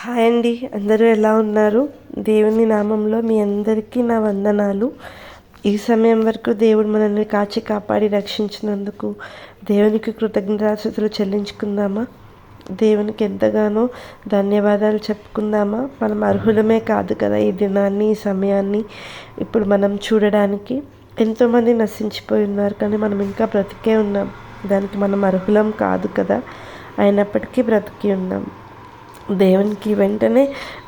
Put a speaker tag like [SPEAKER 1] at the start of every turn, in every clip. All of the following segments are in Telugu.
[SPEAKER 1] హాయ్ అండి. అందరూ ఎలా ఉన్నారు? దేవుని నామంలో మీ అందరికీ నా వందనాలు. ఈ సమయం వరకు దేవుడు మనల్ని కాచి కాపాడి రక్షించినందుకు దేవునికి కృతజ్ఞతాస్థుతులు చెల్లించుకుందామా? దేవునికి ఎంతగానో ధన్యవాదాలు చెప్పుకుందామా? మనం అర్హులమే కాదు కదా ఈ దినాన్ని ఈ సమయాన్ని ఇప్పుడు మనం చూడడానికి. ఎంతోమంది నశించిపోయి ఉన్నారు కానీ మనం ఇంకా బ్రతికే ఉన్నాం. దానికి మనం అర్హులం కాదు కదా. అయినప్పటికీ బ్రతికి ఉన్నాం. దేవునికి వెంటనే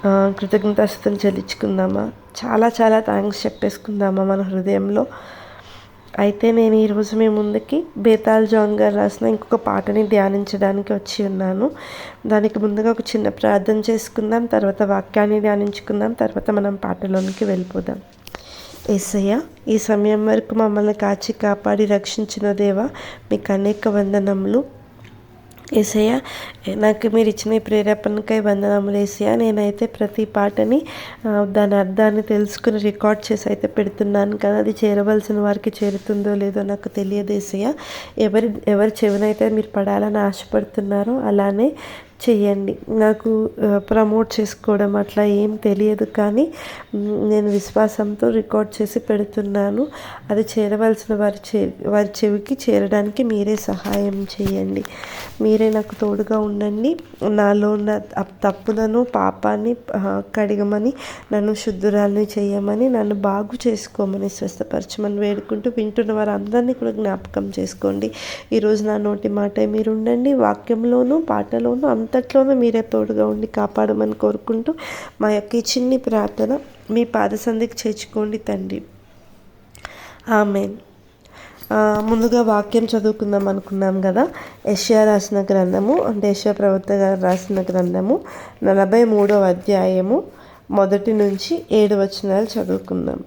[SPEAKER 1] కృతజ్ఞతాస్థుతులు చెల్లించుకుందామా? చాలా చాలా థ్యాంక్స్ చెప్పేసుకుందామా మన హృదయంలో. అయితే నేను ఈరోజు మీ ముందుకి బేతాల్ జాన్ గారు రాసిన ఇంకొక పాటని ధ్యానించడానికి వచ్చి ఉన్నాను. దానికి ముందుగా ఒక చిన్న ప్రార్థన చేసుకుందాం తర్వాత వాక్యాన్ని ధ్యానించుకుందాం తర్వాత మనం పాటలోనికి వెళ్ళిపోదాం. ఏసయ్య ఈ సమయం వరకు మమ్మల్ని కాచి కాపాడి రక్షించిన దేవ మీకు అనేక వందనములు. ఏసయ్య నాకు మీరు ఇచ్చిన ఈ ప్రేరేపణకై వందనములు ఏసయ్య. నేనైతే ప్రతి పాటని దాని అర్థాన్ని తెలుసుకుని రికార్డ్ చేసి అయితే పెడుతున్నాను కానీ అది చేరవలసిన వారికి చేరుతుందో లేదో నాకు తెలియదు ఏసయ్య. ఎవరి ఎవరి చెవినైతే మీరు పడాలని ఆశపడుతున్నారో అలానే చెయ్యండి. నాకు ప్రమోట్ చేసుకోవడం అట్లా ఏం తెలియదు కానీ నేను విశ్వాసంతో రికార్డ్ చేసి పెడుతున్నాను. అది చేరవలసిన వారి చే వారి చెవికి చేరడానికి మీరే సహాయం చేయండి మీరే నాకు తోడుగా ఉండండి. నాలో ఉన్న తప్పులను పాపాన్ని కడిగమని నన్ను శుద్ధురాలని చేయమని నన్ను బాగు చేసుకోమని స్వస్థపరచమని వేడుకుంటూ వింటున్న వారందరినీ కూడా జ్ఞాపకం చేసుకోండి. ఈరోజు నా నోటి మాట మీరు ఉండండి వాక్యంలోనూ పాటలోనూ అంతట్లోనూ మీరే తోడుగా ఉండి కాపాడమని కోరుకుంటూ మా యొక్క ఈ చిన్ని ప్రార్థన మీ పాదసంధికి చేర్చుకోండి తండ్రి. ఆమెన్. ముందుగా వాక్యం చదువుకుందాం అనుకున్నాం కదా? యష్యా రాసిన గ్రంథము అంటే యష్యా ప్రవక్త గారు రాసిన గ్రంథము నలభై మూడవ అధ్యాయము మొదటి నుంచి ఏడు వచనాలు చదువుకుందాం.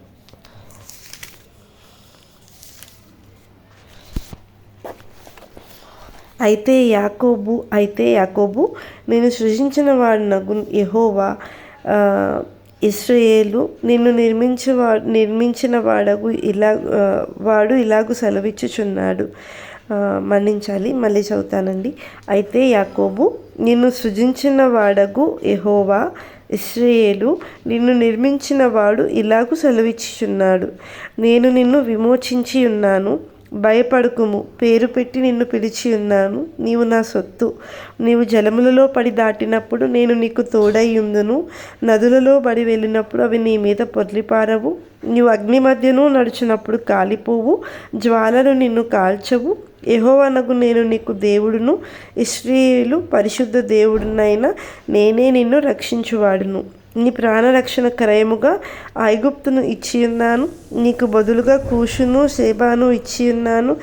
[SPEAKER 1] అయితే యాకోబు అయితే యాకోబు నేను సృజించిన వాడినగు యహోవా. ఇస్రయేలు నిన్ను నిర్మించవా నిర్మించిన వాడకు ఇలా వాడు ఇలాగూ సెలవిచ్చుచున్నాడు. మన్నించాలి మళ్ళీ చదువుతానండి. అయితే యాకోబు నిన్ను సృజించిన వాడగు ఎహోవా ఇస్రయేలు నిన్ను నిర్మించిన వాడు ఇలాగూ సెలవిచ్చుచున్నాడు. నేను నిన్ను విమోచించి ఉన్నాను భయపడుకుము. పేరు పెట్టి నిన్ను పిలిచి ఉన్నాను. నీవు నా సొత్తు. నీవు జలములలో పడి దాటినప్పుడు నేను నీకు తోడై ఉందును. నదులలో పడి వెళ్ళినప్పుడు అవి నీ మీద పొర్లిపారవు. నీవు అగ్ని మధ్యను నడిచినప్పుడు కాలిపోవు. జ్వాలలు నిన్ను కాల్చవు. యహోవనకు నేను నీకు దేవుడును. ఇస్త్రీలు పరిశుద్ధ దేవుడునైనా నేనే నిన్ను రక్షించువాడును. నీ ప్రాణరక్షణ క్రయముగా ఐగుప్తును ఇచ్చి ఉన్నాను నీకు బదులుగా కూషును సేబాను ఇచ్చి ఉన్నాను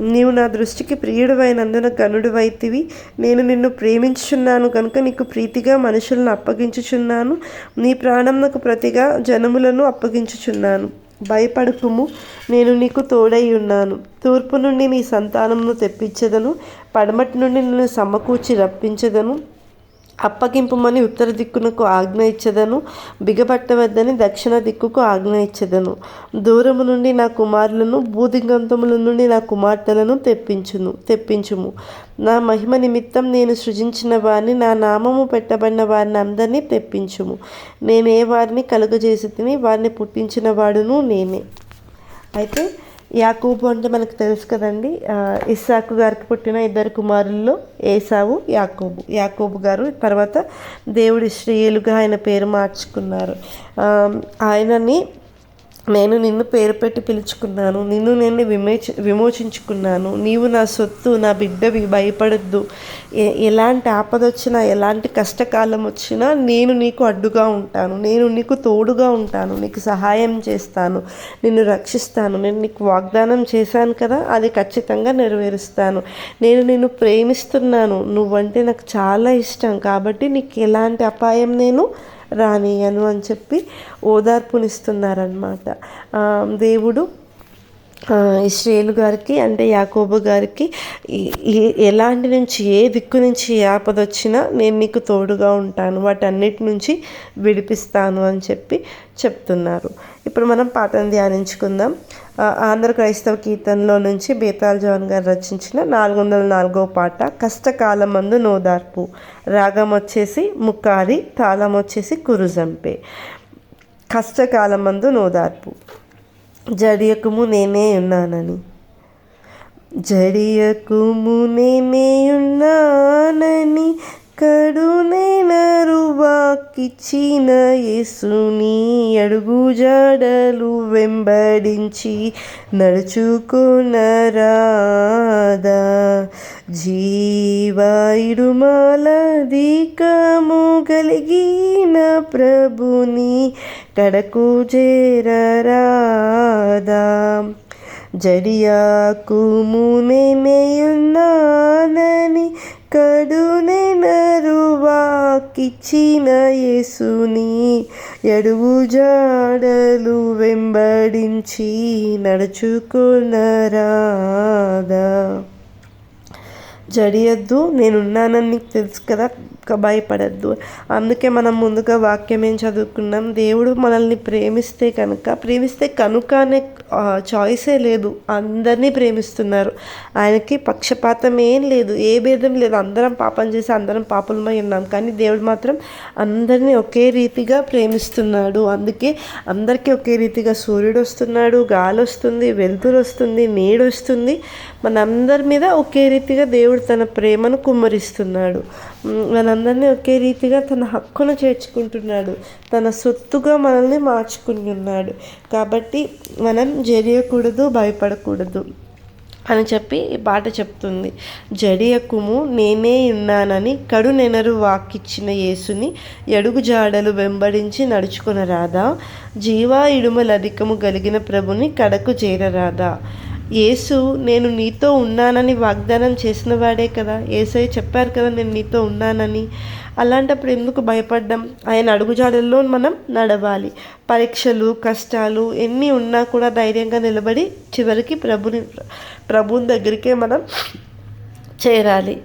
[SPEAKER 1] నీవు నా దృష్టికి ప్రియుడువైనందున గనుడువైతివి నేను నిన్ను ప్రేమించుచున్నాను కనుక నీకు ప్రీతిగా మనుషులను అప్పగించుచున్నాను. నీ ప్రాణంకు ప్రతిగా జనములను అప్పగించుచున్నాను. భయపడుకుము నేను నీకు తోడై ఉన్నాను తూర్పు నుండి నీ సంతానమును తెప్పించదను. పడమటి నుండి నిన్ను సమకూర్చి రప్పించదను. అప్పగింపుమని ఉత్తర దిక్కునకు ఆజ్ఞ ఇచ్చదను బిగపట్టవద్దని దక్షిణ దిక్కుకు ఆజ్ఞ ఇచ్చదను. దూరము నుండి నా కుమారులను భూదిగంతముల నుండి నా కుమార్తెలను తెప్పించును తెప్పించుము. నా మహిమ నిమిత్తం నేను సృజించిన వారిని నా నామము పెట్టబడిన వారిని అందరినీ తెప్పించుము. నేనే వారిని కలుగజేసి తిని వారిని పుట్టించిన వాడును నేనే. అయితే యాకూబు అంటే మనకు తెలుసు కదండి. ఇస్సాకు గారికి పుట్టిన ఇద్దరు కుమారుల్లో ఏసావు యాకూబు. యాకూబు గారు తర్వాత దేవుడి శ్రీయులుగా ఆయన పేరు మార్చుకున్నారు. ఆయనని నేను నిన్ను పేరు పెట్టి పిలుచుకున్నాను. నిన్ను నేను విమోచ విమోచించుకున్నాను. నీవు నా సొత్తు నా బిడ్డవి భయపడద్దు. ఎలాంటి ఆపద వచ్చినా ఎలాంటి కష్టకాలం వచ్చినా నేను నీకు అడ్డుగా ఉంటాను. నేను నీకు తోడుగా ఉంటాను. నీకు సహాయం చేస్తాను. నిన్ను రక్షిస్తాను. నేను నీకు వాగ్దానం చేశాను కదా అది ఖచ్చితంగా నెరవేరుస్తాను. నేను నిన్ను ప్రేమిస్తున్నాను. నువ్వంటే నాకు చాలా ఇష్టం. కాబట్టి నీకు ఎలాంటి అపాయం నేను రానియను అని చెప్పి ఓదార్పునిస్తున్నారనమాట దేవుడు ఇస్రాయేల్ గారికి అంటే యాకోబు గారికి ఎలాంటి నుంచి ఏ దిక్కు నుంచి ఆపద వచ్చినా నేను నీకు తోడుగా ఉంటాను. వాటన్నిటి నుంచి విడిపిస్తాను అని చెప్పి చెప్తున్నారు. ఇప్పుడు మనం పాటను ధ్యానించుకుందాం. ఆంధ్ర క్రైస్తవ కీర్తనలో నుంచి బేతాల్ జవాన్ గారు రచించిన నాలుగు వందల నాలుగో పాట కష్టకాలం మందు నోదార్పు. రాగం వచ్చేసి ముక్కారి తాళం వచ్చేసి కురుజంపే. కష్టకాలం మందు నోదార్పు. జడియకుము నేనే ఉన్నానని. జడియకుము నేనే ఉన్నానని కడునైనరు వాకిచ్చిన యేసుని అడుగు జాడలు వెంబడించి నడుచుకునరాదా. జీవాయుడుమాలధికము కలిగిన ప్రభుని కడకు చేరరాదా. జడియాకు మునేయున్నానని కడునెనరువాకిచ్చిన యేసుని ఎడువు జాడలు వెంబడించి నడుచుకున్నరాదా జడియద్దు నేనున్నానని నీకు తెలుసు కదా. భయపడద్దు. అందుకే మనం ముందుగా వాక్యం ఏం చదువుకున్నాం? దేవుడు మనల్ని ప్రేమిస్తే కనుక ప్రేమిస్తే కనుక అనే చాయిసే లేదు. అందరినీ ప్రేమిస్తున్నారు. ఆయనకి పక్షపాతం ఏం లేదు ఏ భేదం లేదు. అందరం పాపం చేసి అందరం పాపలమై ఉన్నాం. కానీ దేవుడు మాత్రం అందరినీ ఒకే రీతిగా ప్రేమిస్తున్నాడు. అందుకే అందరికీ ఒకే రీతిగా సూర్యుడు వస్తున్నాడు గాలి వస్తుంది వెలుతురు వస్తుంది నీడు వస్తుంది. మనందరి మీద ఒకే రీతిగా దేవుడు తన ప్రేమను కుమ్మరిస్తున్నాడు. మనందరినీ ఒకే రీతిగా తన హక్కును చేర్చుకుంటున్నాడు. తన సొత్తుగా మనల్ని మార్చుకుంటున్నాడు కాబట్టి మనం జరియకూడదు భయపడకూడదు అని చెప్పి ఈ పాట చెప్తుంది. జడియకుము నేనే ఉన్నానని కడు నెనరు వాకిచ్చిన యేసుని ఎడుగు జాడలు వెంబడించి నడుచుకునరాదా? జీవా ఇడుమలధికము కలిగిన ప్రభుని కడకు చేరరాదా? యేసు నేను నీతో ఉన్నానని వాగ్దానం చేసిన వాడే కదా. ఏసయ్య చెప్పారు కదా నేను నీతో ఉన్నానని. అలాంటప్పుడు ఎందుకు భయపడ్డాం? ఆయన అడుగుజాడల్లో మనం నడవాలి. పరీక్షలు కష్టాలు ఎన్ని ఉన్నా కూడా ధైర్యంగా నిలబడి చివరికి ప్రభుని ప్రభుని దగ్గరికే మనం చేరాలి.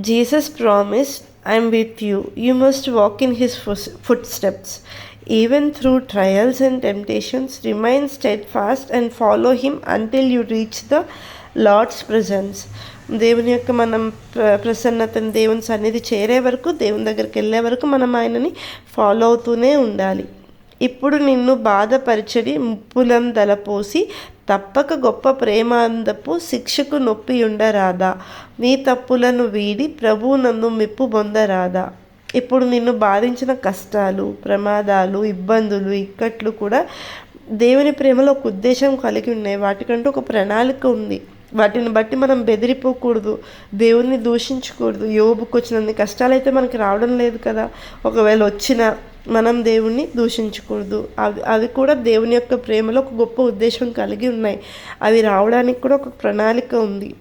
[SPEAKER 1] Jesus promise I'm with you. You must walk in his footsteps even through trials and temptations, remain steadfast and follow Him until you reach the Lord's presence దేవుని యొక్క మనం ప్రసన్నతను దేవుని సన్నిధి చేరే వరకు దేవుని దగ్గరికి వెళ్ళే వరకు మనం ఆయనని ఫాలో అవుతూనే ఉండాలి. ఇప్పుడు నిన్ను బాధపరచడి ముప్పులం దలపోసి తప్పక గొప్ప ప్రేమాందపు శిక్షకు నొప్పి ఉండరాదా? నీ తప్పులను వీడి ప్రభువు నన్ను మెప్పు పొందరాదా? ఇప్పుడు నిన్ను బాధించిన కష్టాలు ప్రమాదాలు ఇబ్బందులు ఇక్కట్లు కూడా దేవుని ప్రేమలో ఒక ఉద్దేశం కలిగి ఉన్నాయి. వాటికంటూ ఒక ప్రణాళిక ఉంది. వాటిని బట్టి మనం బెదిరిపోకూడదు దేవుణ్ణి దూషించకూడదు. యోబుకు వచ్చినన్ని కష్టాలు అయితే మనకి రావడం లేదు కదా. ఒకవేళ వచ్చిన మనం దేవుణ్ణి దూషించకూడదు. అవి అవి కూడా దేవుని యొక్క ప్రేమలో ఒక గొప్ప ఉద్దేశం కలిగి ఉన్నాయి. అవి రావడానికి కూడా ఒక ప్రణాళిక ఉంది.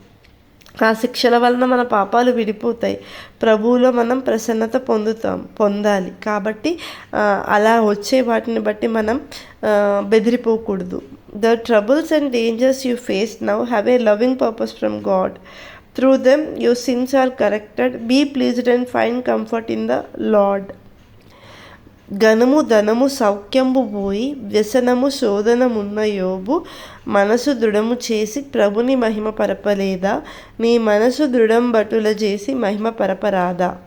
[SPEAKER 1] ఆ శిక్షల వలన మన పాపాలు విడిపోతాయి. ప్రభువులో మనం ప్రసన్నత పొందుతాం పొందాలి. కాబట్టి అలా వచ్చే వాటిని బట్టి మనం బెదిరిపోకూడదు. The troubles and dangers you face now have a loving purpose from God through them your sins are corrected be pleased and find comfort in the Lord ఘనము ధనము సౌఖ్యంబు పోయి వ్యసనము శోధనమున్న యోబు మనసు దృఢము చేసి ప్రభుని మహిమ పరపలేదా? నీ మనసు దృఢం బటుల చేసి మహిమ పరపరాదా?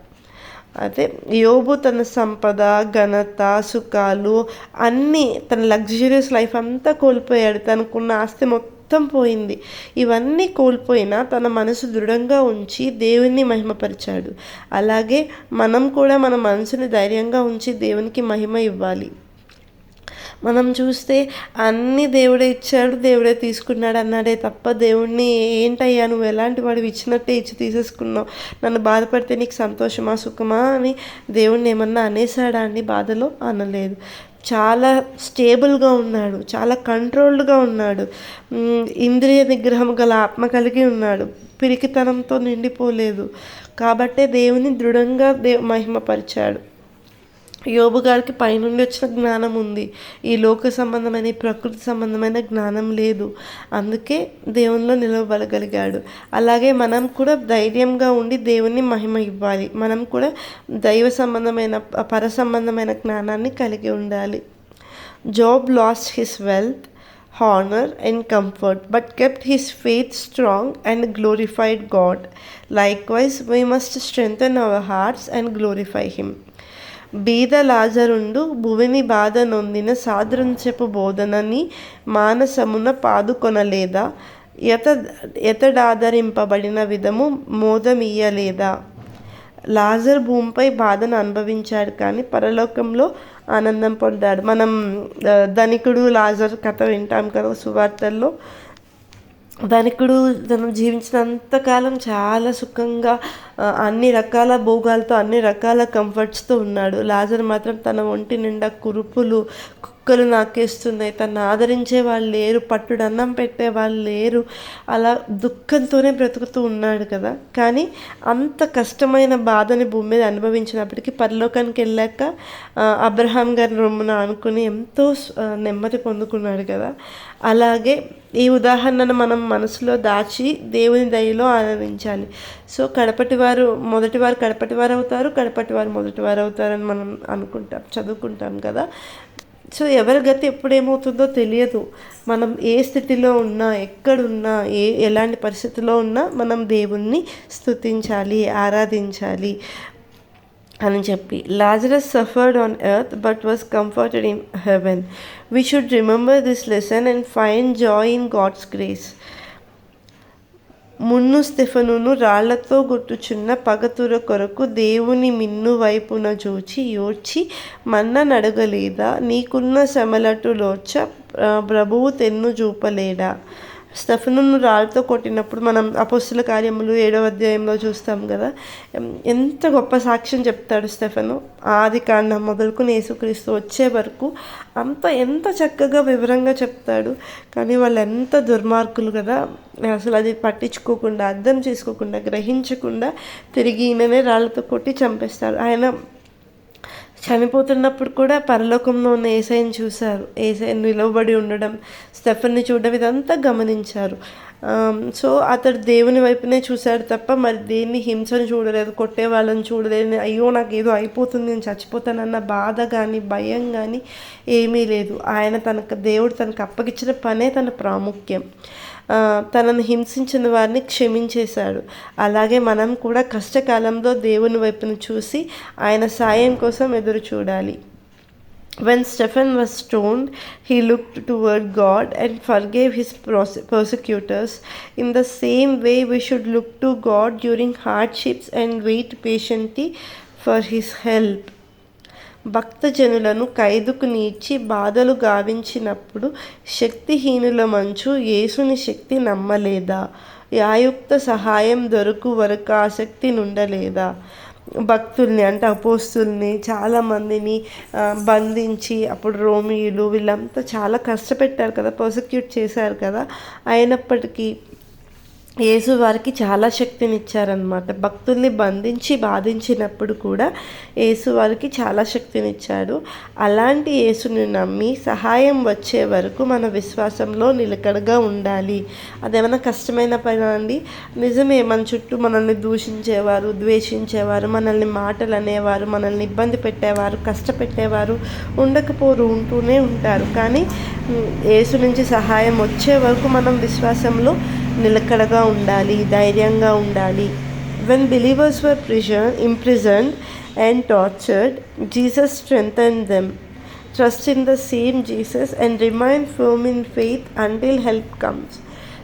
[SPEAKER 1] అయితే యోబు తన సంపద ఘనత సుఖాలు అన్నీ తన లగ్జరియస్ లైఫ్ అంతా కోల్పోయాడు. తనకున్న ఆస్తి మొత్తం మొత్తం పోయింది. ఇవన్నీ కోల్పోయినా తన మనసు దృఢంగా ఉంచి దేవుణ్ణి మహిమపరిచాడు. అలాగే మనం కూడా మన మనసుని ధైర్యంగా ఉంచి దేవునికి మహిమ ఇవ్వాలి. మనం చూస్తే అన్ని దేవుడే ఇచ్చాడు దేవుడే తీసుకున్నాడు అన్నాడే తప్ప దేవుణ్ణి ఏంటయ్యా నువ్వు ఎలాంటి వాడు ఇచ్చినట్టే ఇచ్చి తీసేసుకున్నావు. నన్ను బాధపడితే నీకు సంతోషమా సుఖమా అని దేవుణ్ణి ఏమన్నా అనేసాడా అండి? బాధలో అనలేదు. చాలా స్టేబుల్గా ఉన్నాడు చాలా కంట్రోల్డ్గా ఉన్నాడు. ఇంద్రియ నిగ్రహం గల ఆత్మ కలిగి ఉన్నాడు. పిరికితనంతో నిండిపోలేదు. కాబట్టే దేవుని దృఢంగా దే మహిమపరిచాడు. యోబు గారికి పైనుండి వచ్చిన జ్ఞానం ఉంది. ఈ లోక సంబంధమైన ఈ ప్రకృతి సంబంధమైన జ్ఞానం లేదు. అందుకే దేవునిలో నిలవగలిగాడు. అలాగే మనం కూడా ధైర్యంగా ఉండి దేవుని మహిమ ఇవ్వాలి. మనం కూడా దైవ సంబంధమైన పర సంబంధమైన జ్ఞానాన్ని కలిగి ఉండాలి. Job lost his wealth honour and comfort but kept his his strong and glorified God likewise we must strength our hearts and glorify him బీద లాజరుండు భువిని బాధ నొందిన చెప్పు బోధనని మానసమున పాదుకొనలేదా? ఎత ఎతడాదరింపబడిన విధము మోదమియ్యలేదా? లాజర్ భూమిపై బాధను అనుభవించాడు కానీ పరలోకంలో ఆనందం పొందాడు. మనం ధనికుడు లాజర్ కథ వింటాం కదా సువార్తల్లో. ధనికుడు తను జీవించినంతకాలం చాలా సుఖంగా అన్ని రకాల భోగాలతో అన్ని రకాల కంఫర్ట్స్తో ఉన్నాడు. లాజర్ మాత్రం తన ఒంటి నిండా కురుపులు కుక్కలు నాకేస్తున్నాయి. తను ఆదరించే వాళ్ళు లేరు. పట్టుడు అన్నం పెట్టే వాళ్ళు లేరు. అలా దుఃఖంతోనే బ్రతుకుతూ ఉన్నాడు కదా. కానీ అంత కష్టమైన బాధని భూమి మీద అనుభవించినప్పటికీ పరలోకానికి వెళ్ళాక అబ్రహాం గారి రొమ్మున అనుకుని ఎంతో నెమ్మది పొందుకున్నాడు కదా. అలాగే ఈ ఉదాహరణను మనం మనసులో దాచి దేవుని దయలో ఆనందించాలి సో కడపటి వారు మొదటి వారు కడపటి వారు అవుతారు కడపటి వారు మొదటి వారు అవుతారని మనం అనుకుంటాం చదువుకుంటాం కదా. సో ఎవరి గతి ఎప్పుడేమవుతుందో తెలియదు. మనం ఏ స్థితిలో ఉన్నా ఎక్కడున్నా ఏ ఎలాంటి పరిస్థితిలో ఉన్నా మనం దేవుణ్ణి స్థుతించాలి ఆరాధించాలి అని చెప్పి. Lazarus suffered on earth but was comforted in heaven. We should remember this lesson and find joy in God's grace. మున్ను స్టెఫనును రాళ్ళతో గుట్టుచున్న పగతుర కొరకు దేవుని మిన్ను వైపున చూచి యోడ్చి మన్న నడగలేదా? నీకున్న శ్రమలటులోచ ప్రభువు తెన్ను చూపలేడా స్టెఫను రాళ్ళతో కొట్టినప్పుడు మనం అపోస్తుల కార్యములు ఏడవ అధ్యాయంలో చూస్తాం కదా. ఎంత గొప్ప సాక్ష్యం చెప్తాడు స్టెఫను. ఆది కాండం మొదలుకుని యేసుక్రీస్తు వచ్చే వరకు అంత ఎంత చక్కగా వివరంగా చెప్తాడు. కానీ వాళ్ళు ఎంత దుర్మార్గులు కదా. అసలు అది పట్టించుకోకుండా అర్థం చేసుకోకుండా గ్రహించకుండా తిరిగి ఈయననే రాళ్ళతో కొట్టి చంపేస్తారు. ఆయన చనిపోతున్నప్పుడు కూడా పరలోకంలో ఉన్న ఏసైని చూశారు. ఏసై నిలవబడి ఉండడం స్టెఫన్ని చూడడం ఇదంతా గమనించారు. సో అతడు దేవుని వైపునే చూశాడు తప్ప మరి దేన్ని హింసను చూడలేదు కొట్టే వాళ్ళని చూడలేదు అయ్యో నాకు ఏదో అయిపోతుంది నేను చచ్చిపోతానన్న బాధ కానీ భయం కానీ ఏమీ లేదు. ఆయన తనకు దేవుడు తనకు అప్పగించిన పనే తన ప్రాముఖ్యం. తనను హింసించిన వారిని క్షమించేశాడు. అలాగే మనం కూడా కష్టకాలంలో దేవుని వైపును చూసి ఆయన సాయం కోసం ఎదురు చూడాలి. When Stephen was stone he look toward God and forgave his prosecutors in the same way we should look to God during hardships and wait patient for his help భక్తజనులను ఖైదుకు నీడ్చి బాధలు గావించినప్పుడు శక్తిహీనుల మంచు యేసుని శక్తి నమ్మలేదా? యాయుక్త సహాయం దొరకు వరకు ఆసక్తి నుండలేదా? భక్తుల్ని అంటే అపోస్తుల్ని చాలామందిని బంధించి అప్పుడు రోమియులు వీళ్ళంతా చాలా కష్టపెట్టారు కదా ప్రాసిక్యూట్ చేశారు కదా. అయినప్పటికీ యేసు వారికి చాలా శక్తినిచ్చారనమాట భక్తుల్ని బంధించి బాధించినప్పుడు కూడా యేసు వారికి చాలా శక్తినిచ్చాడు. అలాంటి యేసుని నమ్మి సహాయం వచ్చే వరకు మన విశ్వాసంలో నిలకడగా ఉండాలి. అదేమైనా కష్టమైన పని అండి? నిజమే మన చుట్టూ మనల్ని దూషించేవారు ద్వేషించేవారు మనల్ని మాటలు అనేవారు మనల్ని ఇబ్బంది పెట్టేవారు కష్టపెట్టేవారు ఉండకపోరు ఉంటూనే ఉంటారు. కానీ యేసు నుంచి సహాయం వచ్చే వరకు మనం విశ్వాసంలో నిలకడగా ఉండాలి ధైర్యంగా ఉండాలి. When believers were prison imprison and tortured Jesus strengthen them trust in the same Jesus and remain firm in faith until help comes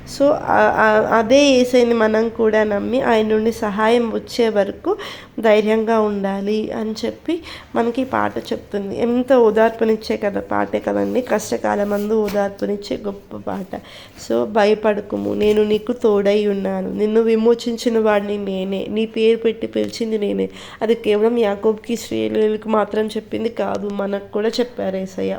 [SPEAKER 1] so అదే ఏసైని మనం కూడా నమ్మి ఆయన నుండి సహాయం వచ్చే వరకు ధైర్యంగా ఉండాలి అని చెప్పి మనకి పాట చెప్తుంది. ఎంత ఓదార్పునిచ్చే కదా పాటే కదండి. కష్టకాలం మందు ఓదార్పునిచ్చే గొప్ప పాట. సో భయపడకుము నేను నీకు తోడై ఉన్నాను. నిన్ను విమోచించిన వాడిని నేనే. నీ పేరు పెట్టి పిలిచింది నేనే. అది కేవలం యాకోబ్కి శ్రీలకు మాత్రం చెప్పింది కాదు. మనకు కూడా చెప్పారు ఏసయ్య.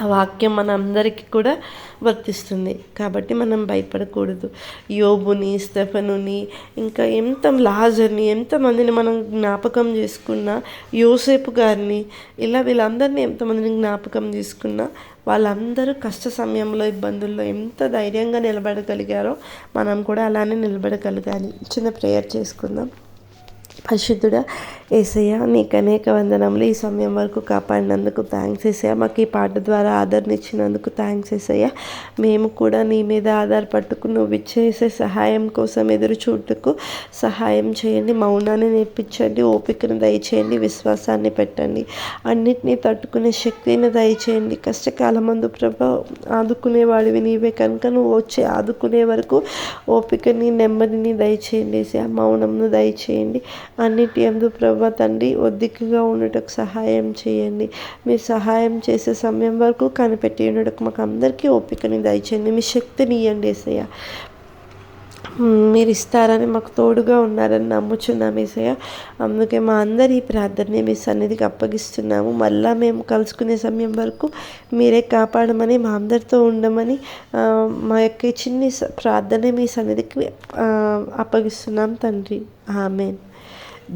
[SPEAKER 1] ఆ వాక్యం మన అందరికీ కూడా వర్తిస్తుంది. కాబట్టి మనం భయపడకూడదు. యోబుని స్టెఫనుని ఇంకా ఎంత లాజర్ని ఎంతమందిని మనం జ్ఞాపకం చేసుకున్నా యోసేపు గారిని ఇలా వీళ్ళందరినీ ఎంతమందిని జ్ఞాపకం చేసుకున్నా వాళ్ళందరూ కష్ట సమయంలో ఇబ్బందుల్లో ఎంత ధైర్యంగా నిలబడగలిగారో మనం కూడా అలానే నిలబడగలగాలి. చిన్న ప్రేయర్ చేసుకుందాం. పరిశుద్ధుడా ఏసయ్య నీకు అనేక వందనములు ఈ సమయం వరకు కాపాడినందుకు థ్యాంక్స్ ఏసయ్య. మాకు ఈ పాట ద్వారా ఆదరణ ఇచ్చినందుకు థ్యాంక్స్ ఏసయ్య. మేము కూడా నీ మీద ఆధారపట్టుకు నువ్వు ఇచ్చేసే సహాయం కోసం ఎదురు చూడటకు సహాయం చేయండి మౌనాన్ని నేర్పించండి ఓపికను దయచేయండి విశ్వాసాన్ని పెట్టండి అన్నిటినీ తట్టుకునే శక్తిని దయచేయండి. కష్టకాలం మందు ప్రభ ఆదుకునేవాడివి నీవే. కనుక నువ్వు వచ్చి ఆదుకునే వరకు ఓపికని నెమ్మదిని దయచేయండి మౌనంను దయచేయండి. అన్నిటి ఎందు ప్రభ తండ్రి ఒద్దికగా ఉండటకు సహాయం చేయండి. మీరు సహాయం చేసే సమయం వరకు కనిపెట్టి ఉండటకు మాకు అందరికీ ఓపికని దయచేయండి. మీ శక్తిని ఇవ్వండి ఏసయ్య. మీరు ఇస్తారని మాకు తోడుగా ఉన్నారని నమ్ముచున్నాం ఏసయ్య. అందుకే మా అందరి ప్రార్థనని మీ సన్నిధికి అప్పగిస్తున్నాము. మళ్ళా మేము కలుసుకునే సమయం వరకు మీరే కాపాడమని మా అందరితో ఉండమని మా యొక్క చిన్ని ప్రార్థన మీ సన్నిధికి అప్పగిస్తున్నాం తండ్రి. ఆమెన్.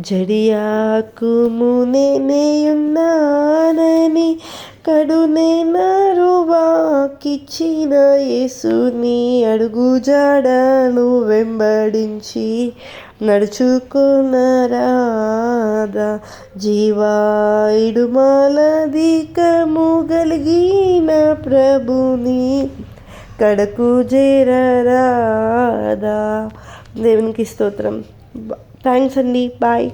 [SPEAKER 1] జడియాకు మునేయున్నానని కడునే నరువాకిచ్చిన యేసుని అడుగు జాడను వెంబడించి నడుచుకున్నారాదా జీవాయిడుమాలధికము కలిగిన ప్రభుని కడకు చేరరాదా దేవునికి స్తోత్రం. థ్యాంక్స్ అండి బాయ్